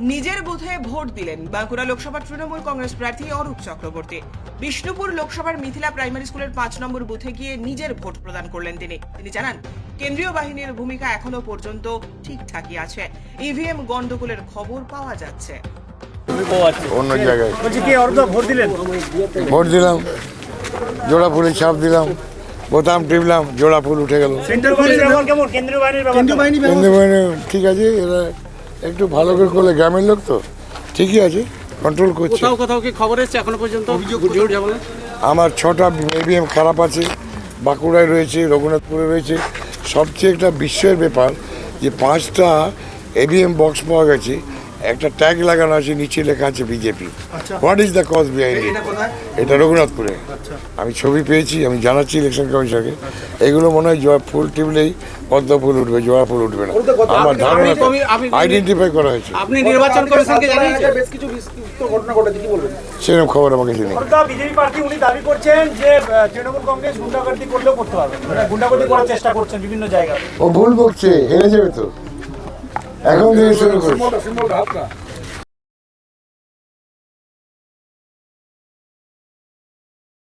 নিজের বুথে ভোট দিলেন বাঁকুড়া লোকসভা তৃণমূল কংগ্রেস প্রার্থী অরূপ চক্রবর্তী। বিষ্ণুপুর লোকসভার মিথিলা প্রাইমারি স্কুলের পাঁচ নম্বর বুথে গিয়ে নিজের ভোট প্রদান করলেন তিনি। তিনি জানান কেন্দ্রীয় বাহিনীর ভূমিকা এখনও পর্যন্ত ঠিকঠাকই আছে। ইভিএম গন্ডগোলের খবর পাওয়া যাচ্ছে। অন্য জায়গায়। বলছি কি অর্ধ ভোট দিলেন? ভোট দিলাম জোড়া ফুলে ছাপ দিলাম বোতাম টিপলাম জোড়া ফুল উঠে গেল? কেন্দ্রীয় বাহিনী ঠিক আছে এরা একটু ভালো করে করলে গ্রামের লোক তো? ঠিকই আছে কন্ট্রোল করছে। কোথাও কোথাও কি খবর এসেছে এখনও পর্যন্ত? আমার ছটা এবিএম খারাপ আছে বাঁকুড়ায় রয়েছে রঘুনাথপুরে রয়েছে। সবচেয়ে একটা বিশ্বের ব্যাপার যে পাঁচটা এবিএম বক্স পাওয়া গেছে একটা ট্যাগ লাগানো আছে নিচে লেখা আছে BJP what is the cause behind it এটা রঘুনাথপুরে। আমি ছবি পেয়েছি আমি জানাচ্ছি ইলেকশন কমিশনকে এগুলো মনে হয় জয় ফুল টিপলেই পদ্ম ফুল উঠবে জোড়া ফুল উঠবে না। আমার ধারণা আইডেন্টিফাই করা হয়েছে। আপনি নির্বাচন কমিশনকে জানিয়েছেন? সেরকম খবর আমাকে জানি অর্ধা বিজেপি প্রার্থী উনি দাবি করছেন যে তৃণমূল কংগ্রেস গুন্ডাগর্দি করলেও করতে পারবে মানে গুন্ডাগর্দি করার চেষ্টা করছেন বিভিন্ন জায়গায় ও ভুল করছে হেরে যাবে তো। এখন থেকে শুরু করছে